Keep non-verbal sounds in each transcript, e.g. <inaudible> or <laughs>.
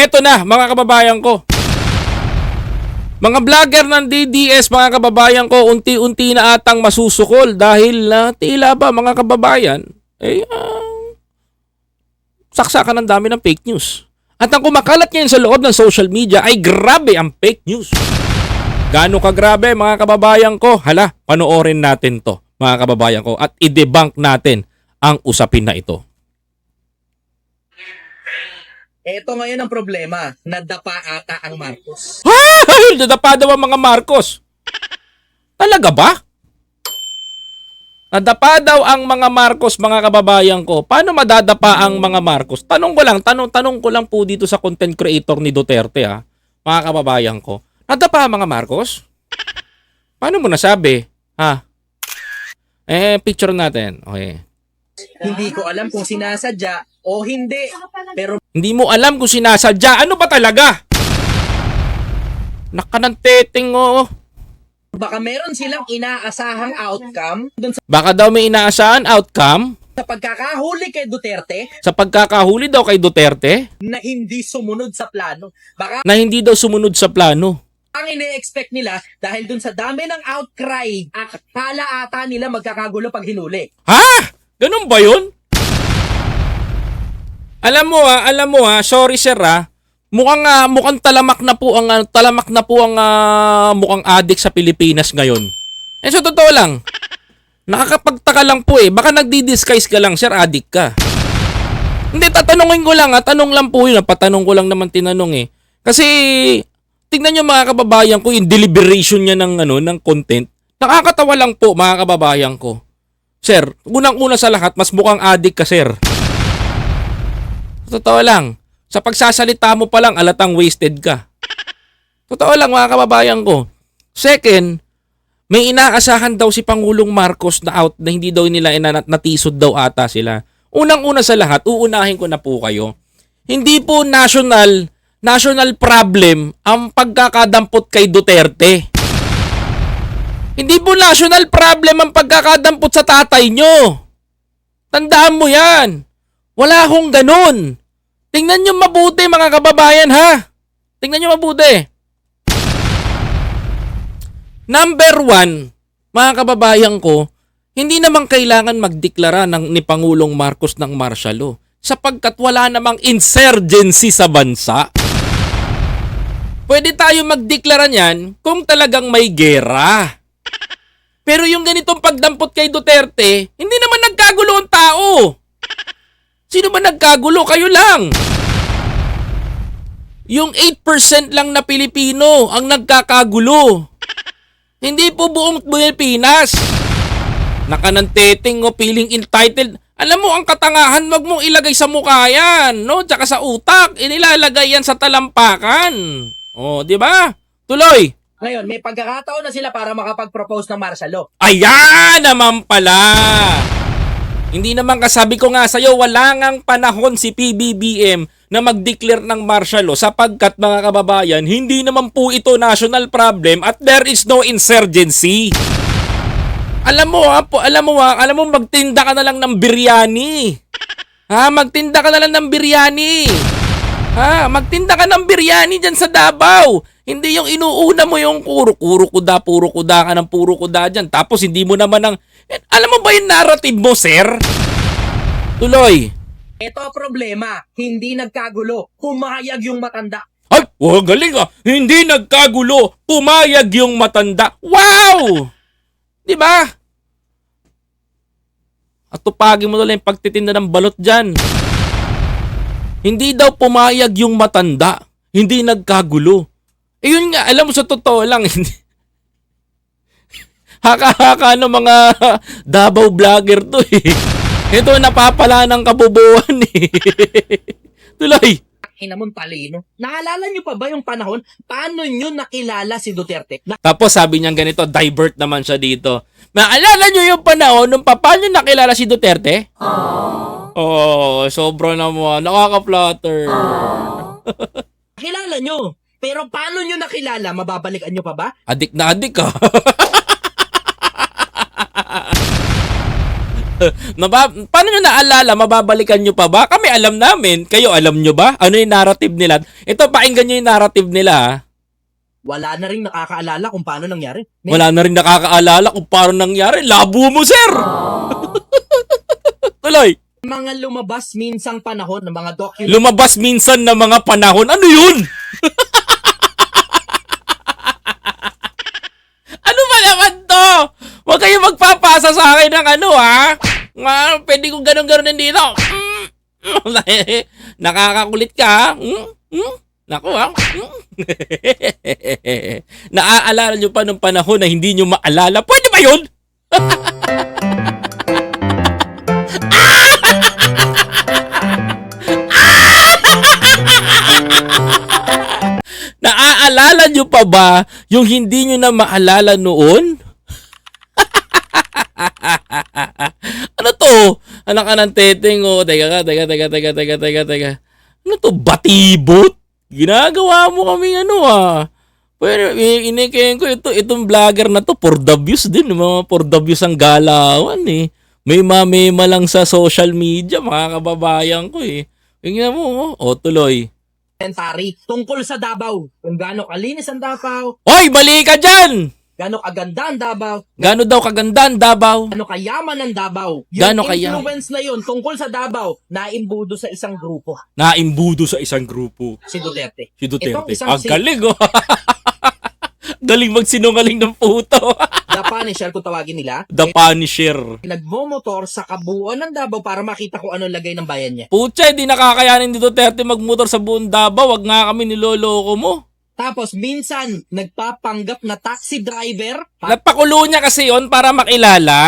Eto na, mga kababayan ko. Mga vlogger ng DDS, mga kababayan ko, unti-unti na atang masusukol dahil na tila ba mga kababayan, eh, ah, saksakan ng dami ng fake news. At ang kumakalat ngayon sa loob ng social media ay grabe ang fake news. Gaano kagrabe mga kababayan ko? Hala, panoorin natin to mga kababayan ko at i-debunk natin ang usapin na ito. Ito ngayon ang problema. Nadapa ata ang Marcos. Ay, nadapa daw ang mga Marcos. Talaga ba? Nadapa daw ang mga Marcos, mga kababayan ko. Paano madadapa ang mga Marcos? Tanong ko lang, tanong, tanong ko lang po dito sa content creator ni Duterte ha, mga kababayan ko. Nadapa ang mga Marcos? Paano mo nasabi? Ha? Eh, picture natin. Okay. Hindi ko alam kung sinasadya o hindi. Pero Hindi mo alam kung sinasadya. Ano ba talaga? Nakananteting oh. baka meron silang inaasahang outcome dun sa, Baka daw may inaasahan outcome sa pagkakahuli kay Duterte sa pagkakahuli daw kay Duterte na hindi sumunod sa plano. Baka na hindi daw sumunod sa plano. ang ine-expect nila dahil dun sa dami ng outcry, akala ata nila magkakagulo pag hinuli. Ha? Ganun ba yun? Alam mo ha, alam mo ha, sorry sir ha, mukhang, ah, mukhang talamak na po ang, ah, talamak na po ang ah, mukhang adik sa Pilipinas ngayon. Eh so totoo lang, nakakapagtaka lang po eh, baka nagdi-disguise ka lang sir, adik ka. Hindi, tatanungin ko lang ha, tanong lang po yun, patanong ko lang naman tinanong eh. Kasi, tignan nyo mga kababayan ko, yung deliberation niya ng, ano, ng content, nakakatawa lang po mga kababayan ko. Sir, unang-una sa lahat, mas mukhang adik ka, sir. Totoo lang. Sa pagsasalita mo pa lang, alatang wasted ka. Totoo lang, mga kababayan ko. Second, may inaasahan daw si Pangulong Marcos na out na hindi daw nila ina- natisod daw ata sila. Unang-una sa lahat, uunahin ko na po kayo. Hindi po national national problem ang pagkakadampot kay Duterte. Hindi po national problem ang pagkakadampot sa tatay nyo. Tandaan mo yan. Wala akong ganun. Tingnan nyo mabuti mga kababayan ha. Tingnan nyo mabuti. Number one, mga kababayan ko, hindi naman kailangan magdeklara ng ni Pangulong Marcos ng martial law sapagkat wala namang insurgency sa bansa. Pwede tayo magdeklara niyan kung talagang may gera. Pero yung ganitong pagdampot kay Duterte, hindi naman nagkagulo ang tao. Sino ba nagkagulo? Kayo lang. Yung 8% lang na Pilipino ang nagkakagulo. Hindi po buong Pilipinas. Nakananteting o feeling entitled. Alam mo, ang katangahan, wag mong ilagay sa mukha yan, no? Tsaka sa utak. Inilalagay yan sa talampakan. O, di ba? Tuloy. Ngayon, may pagkakataon na sila para makapag-propose ng martial law. Ayan naman pala. Hindi naman kasabi ko nga sa'yo, wala ngang panahon si PBBM na mag-declare ng martial law sapagkat mga kababayan, hindi naman po ito national problem at there is no insurgency. Alam mo ha, po, alam mo ha, alam mo magtinda ka na lang ng biryani. Ha, magtinda ka na lang ng biryani. Ha, magtinda ka ng biryani dyan sa Davao. Hindi yung inuuna mo yung puro, puro kuda, puro kuda ka ng puro kuda dyan. Tapos hindi mo naman ang... <laughs> Alam mo ba yung narrative mo, sir? Tuloy. Ito problema, hindi nagkagulo. Humayag yung matanda. Ay, oh, galing ah. Hindi nagkagulo. Pumayag yung matanda. Wow! Di ba? At tupagin mo na lang yung pagtitinda ng balot dyan. Hindi daw pumayag yung matanda. Hindi nagkagulo. Eh yun nga, alam mo sa totoo lang, <laughs> hindi. Haka-haka ng mga Davao vlogger to eh. Ito napapala ng kabubuan eh. <laughs> Tuloy. Ina mong talino. Naalala niyo pa ba yung panahon paano niyo nakilala si Duterte? Na- Tapos sabi niya ganito, divert naman siya dito. Naalala niyo yung panahon nung pa- paano nakilala si Duterte? Oh, sobra naman. Nakaka-flatter. Kilala niyo. Pero paano niyo nakilala? Mababalikan niyo pa ba? Adik na adik ka. <laughs> <laughs> Naba, paano nyo naalala? Mababalikan nyo pa ba? Kami alam namin. Kayo alam nyo ba? Ano yung narrative nila? Ito, pakinggan nyo yung narrative nila. ha? Wala na rin nakakaalala kung paano nangyari. May- Wala na rin nakakaalala kung paano nangyari. Labo mo, sir! <laughs> Tuloy. mga lumabas minsang panahon ng mga document Lumabas minsan na mga panahon. Ano yun? <laughs> ano ba naman to? Huwag kayo magpapasa sa akin ng ano ha? Nga, pwede kong ganun-ganun din dito. Mm. <laughs> Nakakakulit ka ha? Mm? Mm? Naku ha? Mm. <laughs> Naaalala nyo pa nung panahon na hindi nyo maalala? Pwede ba yun? <laughs> Naaalala nyo pa ba yung hindi nyo na maalala noon? <laughs> ano to? Anak ka ng teteng oh. Teka ka, teka, teka, teka, teka, teka, teka. Ano to? Batibot? Ginagawa mo kami ano ah. Pero inikayin ko ito, itong vlogger na to, for the views din. Mga for the views ang galawan eh. May mamema lang sa social media, mga kababayan ko eh. Tingnan mo, oh, oh tuloy. tungkol sa Davao. Kung gaano kalinis ang Davao, Hoy, bali ka dyan! Gaano kaganda ang Davao, Gano daw kagandaan, Davao? gaano kayaman ang Davao. Yung Gaano kayaman? influence na yun tungkol sa Davao, naimbudo sa isang grupo, Naimbudo sa isang grupo. si Duterte. Si Duterte. Ang si- galing, oh. <laughs> galing magsinungaling ng puto. <laughs> The Punisher kung tawagin nila. The Punisher. Nagmomotor sa kabuuan ng Davao para makita kung anong lagay ng bayan niya. Pucha, hindi nakakayanin ni Duterte magmotor sa buong Davao. Wag nga kami niloloko mo. Tapos minsan, nagpapanggap na taxi driver para Napakulo niya kasi yon para makilala.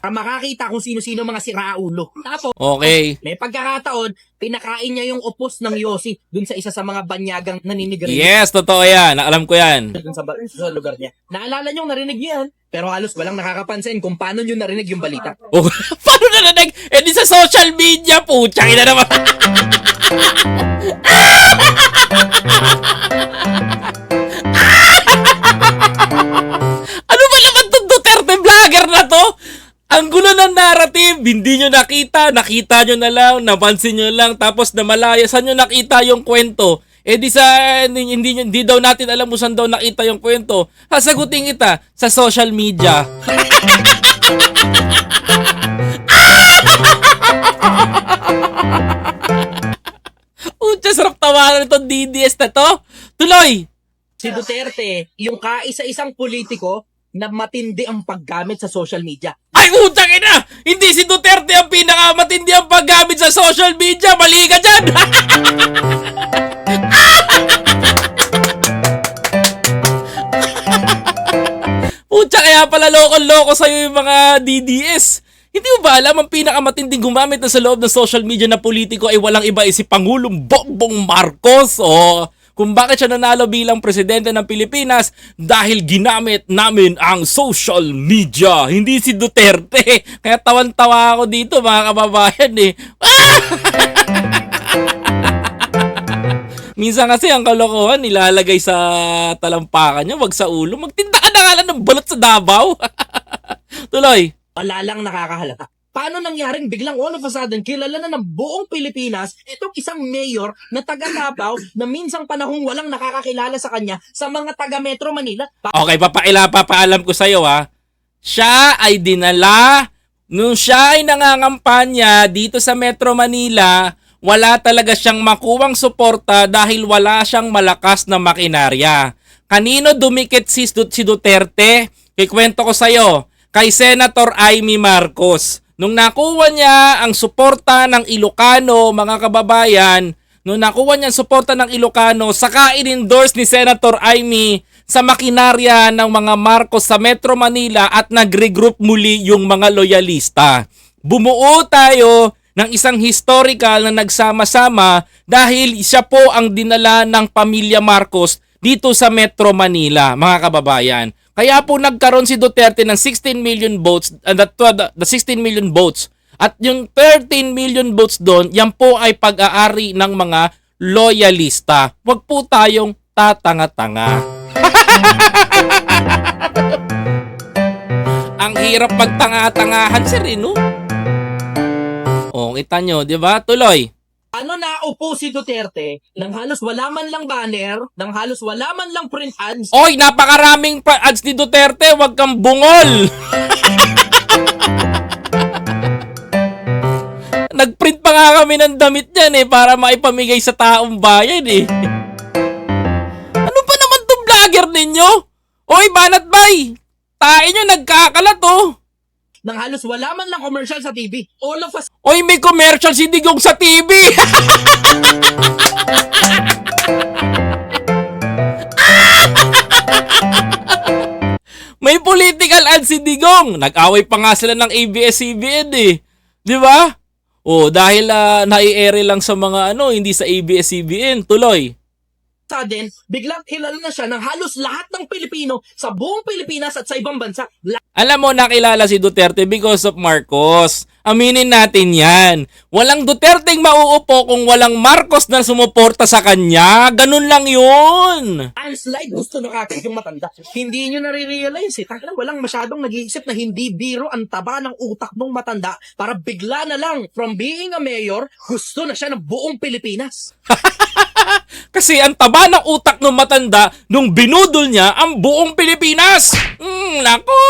makakita kung sino-sino mga siraulo. Tapos, Okay. may pagkakataon, pinakain niya yung upos ng Yossi dun sa isa sa mga banyagang naninigarilyo Yes, totoo yan. Alam ko yan. dun sa, ba- sa lugar niya. Naalala niyo, narinig niyo yan. Pero halos walang nakakapansin kung paano niyo narinig yung balita. Oh, <laughs> paano na nanig? Eh di sa social media, pucha. Ina naman. <laughs> hindi nyo nakita, nakita nyo na lang, napansin nyo lang, tapos na malaya, saan nyo nakita yung kwento? Eh di sa, hindi, hindi, daw natin alam kung saan daw nakita yung kwento. Sasagutin kita sa social media. <laughs> Utya, sarap tawanan itong DDS na to. Tuloy! Si Duterte, yung kaisa-isang politiko na matindi ang paggamit sa social media. Ay, utang ina! Hindi si Duterte ang pinakamatindi ang paggamit sa social media. Mali ka dyan! <laughs> Pucha, kaya pala loko-loko sa'yo yung mga DDS. Hindi mo ba alam ang pinakamatinding gumamit na sa loob ng social media na politiko ay walang iba ay si Pangulong Bongbong Marcos o kung bakit siya nanalo bilang presidente ng Pilipinas dahil ginamit namin ang social media. Hindi si Duterte. <laughs> Kaya tawan-tawa ako dito mga kababayan eh. <laughs> Minsan kasi ang kalokohan nilalagay sa talampakan niya, wag sa ulo. Magtinda ka na nga ng balot sa Davao. <laughs> Tuloy. Wala lang nakakahalata. Paano nangyaring biglang all of a sudden kilala na ng buong Pilipinas itong isang mayor na taga Davao na minsang panahong walang nakakakilala sa kanya sa mga taga Metro Manila. Pa- Okay, papaila, papaalam ko sa'yo ha. Siya ay dinala, nung siya ay nangangampanya dito sa Metro Manila, wala talaga siyang makuwang suporta dahil wala siyang malakas na makinarya. Kanino dumikit si, si Duterte? Kikwento ko sa'yo, kay Senator Amy Marcos. Nung nakuha niya ang suporta ng Ilocano, mga kababayan, nung nakuha niya ang suporta ng Ilocano, saka in-endorse ni Senator Amy sa makinarya ng mga Marcos sa Metro Manila at nag-regroup muli yung mga loyalista. Bumuo tayo ng isang historical na nagsama-sama dahil siya po ang dinala ng pamilya Marcos dito sa Metro Manila, mga kababayan. Kaya po nagkaroon si Duterte ng 16 million votes, uh, the, the, the 16 million votes. At yung 13 million votes doon, yan po ay pag-aari ng mga loyalista. Huwag po tayong tatanga-tanga. <laughs> Ang hirap magtanga-tangahan, sir, eh, no? O, kita nyo, di ba? Tuloy. Ano na upo si Duterte nang halos wala man lang banner, nang halos wala man lang print ads, Oy, napakaraming pa ads ni Duterte, wag kang bungol. <laughs> Nagprint pa nga kami ng damit niyan eh para maipamigay sa taong bayan eh. Ano pa naman to vlogger ninyo? Oy, banat bay! Tae nyo nagkakalat oh. Nang halos wala man lang commercial sa TV. All of us Oy, may commercial si Digong sa TV. <laughs> may political ad si Digong. Nag-away pa nga sila ng ABS-CBN eh. Di ba? Oh, dahil uh, nai-ere lang sa mga ano, hindi sa ABS-CBN. Tuloy. Sudden, biglang kilala na siya ng halos lahat ng Pilipino sa buong Pilipinas at sa ibang bansa. Alam mo, nakilala si Duterte because of Marcos. Aminin natin yan. Walang Duterteng mauupo kung walang Marcos na sumuporta sa kanya. Ganun lang yun. Landslide, gusto nakakit yung matanda. Hindi nyo nare-realize eh. Tangina, walang masyadong nag-iisip na hindi biro ang taba ng utak ng matanda para bigla na lang from being a mayor, gusto na siya ng buong Pilipinas. <laughs> <laughs> Kasi ang taba ng utak ng matanda nung binudol niya ang buong Pilipinas. Hmm, nako.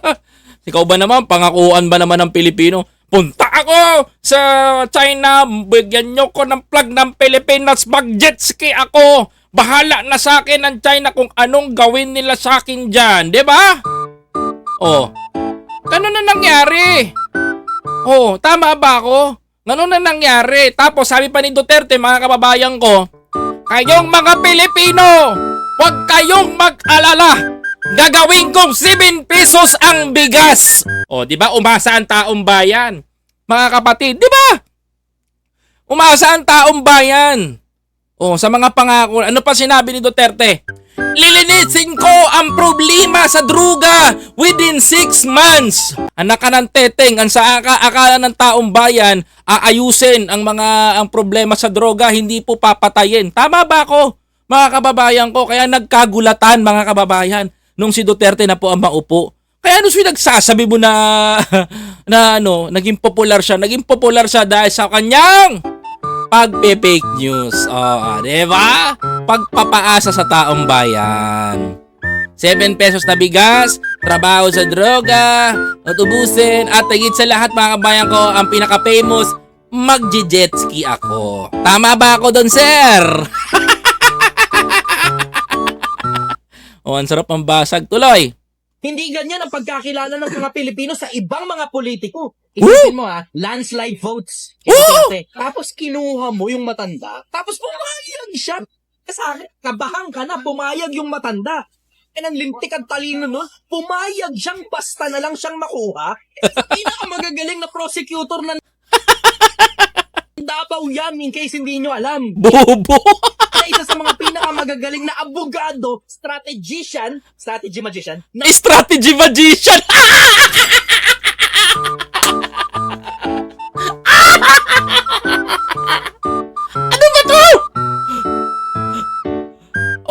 <laughs> Ikaw ba naman, pangakuan ba naman ng Pilipino? Punta ako sa China, bigyan nyo ko ng plug ng Pilipinas, mag-jet ski ako. Bahala na sa akin ang China kung anong gawin nila sa akin dyan, di ba? Oh, ganun na nangyari. Oh, tama ba ako? Ganun na nangyari. Tapos sabi pa ni Duterte, mga kababayan ko, kayong mga Pilipino, huwag kayong mag-alala. Gagawin kong 7 pesos ang bigas. O, di ba? Umasa ang taong bayan. Mga kapatid, di ba? Umasa ang taong bayan. O, sa mga pangako, ano pa sinabi ni Duterte? Lilinisin ko ang problema sa druga within 6 months. Anak ka ng teteng, ang sa aka- akala ng taong bayan, aayusin ang mga ang problema sa droga, hindi po papatayin. Tama ba ako? Mga kababayan ko, kaya nagkagulatan mga kababayan nung si Duterte na po ang maupo. Kaya ano siya nagsasabi mo na <laughs> na ano, naging popular siya. Naging popular siya dahil sa kanyang pagpe-fake news. Oh, di ba? Pagpapaasa sa taong bayan. 7 pesos na bigas, trabaho sa droga, at ubusin, at higit sa lahat mga kabayan ko, ang pinaka-famous, magje-jet ski ako. Tama ba ako doon, sir? <laughs> oh, ang sarap ang basag. Tuloy. Hindi ganyan ang pagkakilala ng mga <coughs> Pilipino sa ibang mga politiko. Isipin mo ha, landslide votes. Duterte. Tapos kinuha mo yung matanda. Tapos pumayag siya. Sa akin, kabahan ka na, pumayag yung matanda. Eh, ang lintik at talino nun, pumayag siyang basta na lang siyang makuha. Eh, pinakamagagaling na prosecutor na Davao yan, in case hindi nyo alam. Bobo. Na isa sa mga pinakamagagaling na abogado, strategician, strategy magician, na Strategy magician. <laughs> ano ba to?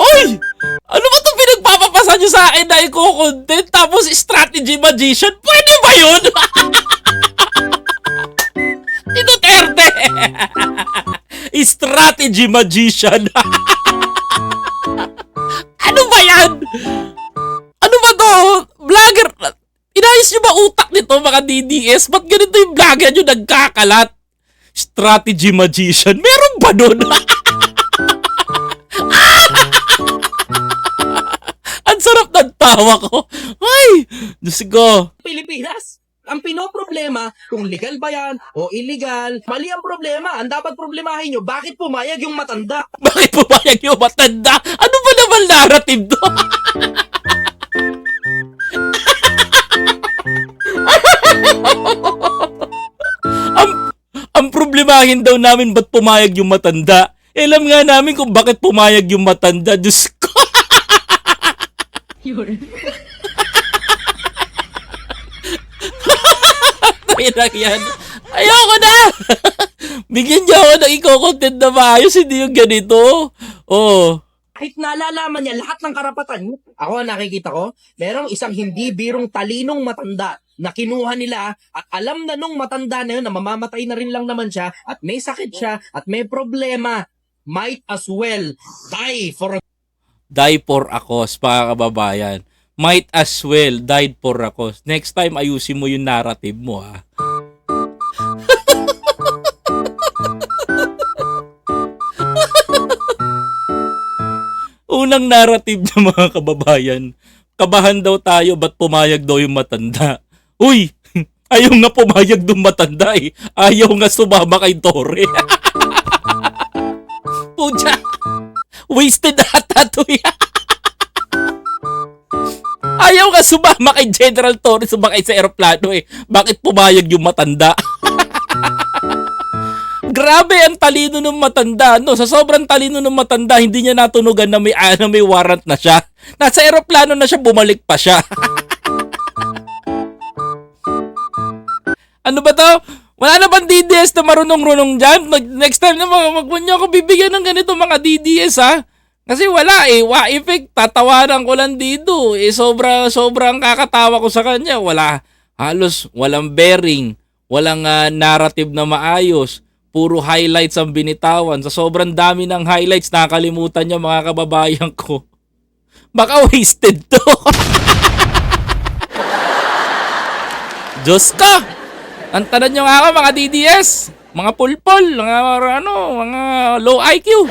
Oy! Ano ba to pinagpapapasa nyo sa akin na i-content tapos strategy magician? Pwede ba yun? <laughs> <laughs> strategy magician. <laughs> ano ba yan? Ano ba to? Vlogger? Inayos nyo ba utak nito mga DDS? Ba't ganito yung vlogger nyo nagkakalat? Strategy magician? Meron ba nun? <laughs> Ang sarap ng tawa ko. Ay! Diyos ko. Pilipinas. Ang pinoproblema, kung legal ba yan o illegal, mali ang problema. Ang dapat problemahin nyo, bakit pumayag yung matanda? <laughs> Bakit pumayag yung matanda? Ano ba naman narrative to? ang, ang problemahin daw namin ba't pumayag yung matanda. Eh, alam nga namin kung bakit pumayag yung matanda. Diyos ko. Ay, lang yan. Ayoko na! <laughs> Bigyan niyo ako ng iko-content na maayos, hindi yung ganito. Oh. kahit nalalaman niya lahat ng karapatan niya. Ako ang nakikita ko, merong isang hindi birong talinong matanda na kinuha nila at alam na nung matanda na yun na mamamatay na rin lang naman siya at may sakit siya at may problema. Might as well die for a Die for a cause, mga kababayan. Might as well died for a cause. Next time, ayusin mo yung narrative mo, ha? Unang narrative niya, <laughs> mga kababayan. Kabahan daw tayo, ba't pumayag daw yung matanda? Uy! <laughs> Ayaw nga pumayag dong matanda eh. Ayaw nga sumama kay Tore. <laughs> Pucha! Wasted sumama kay General Torres sumakay sa eroplano eh. Bakit pumayag yung matanda? <laughs> Grabe ang talino ng matanda. No, sa sobrang talino ng matanda, hindi niya natunugan na may, na may warrant na siya. Nasa eroplano na siya, bumalik pa siya. <laughs> ano ba to? Wala na bang DDS na marunong-runong dyan? Next time na mag wag niyo ako bibigyan ng ganito mga DDS ha. Kasi wala eh, wa effect, tatawanan ko lang dito. Eh sobra sobrang kakatawa ko sa kanya. Wala halos walang bearing, walang ah, narrative na maayos. Puro highlights ang binitawan. Sa sobrang dami ng highlights, nakakalimutan niya mga kababayan ko. <laughs> Baka wasted to. <laughs> Diyos ka! Antanan nyo nga ako mga DDS, mga pulpol, mga ano, mga low IQ.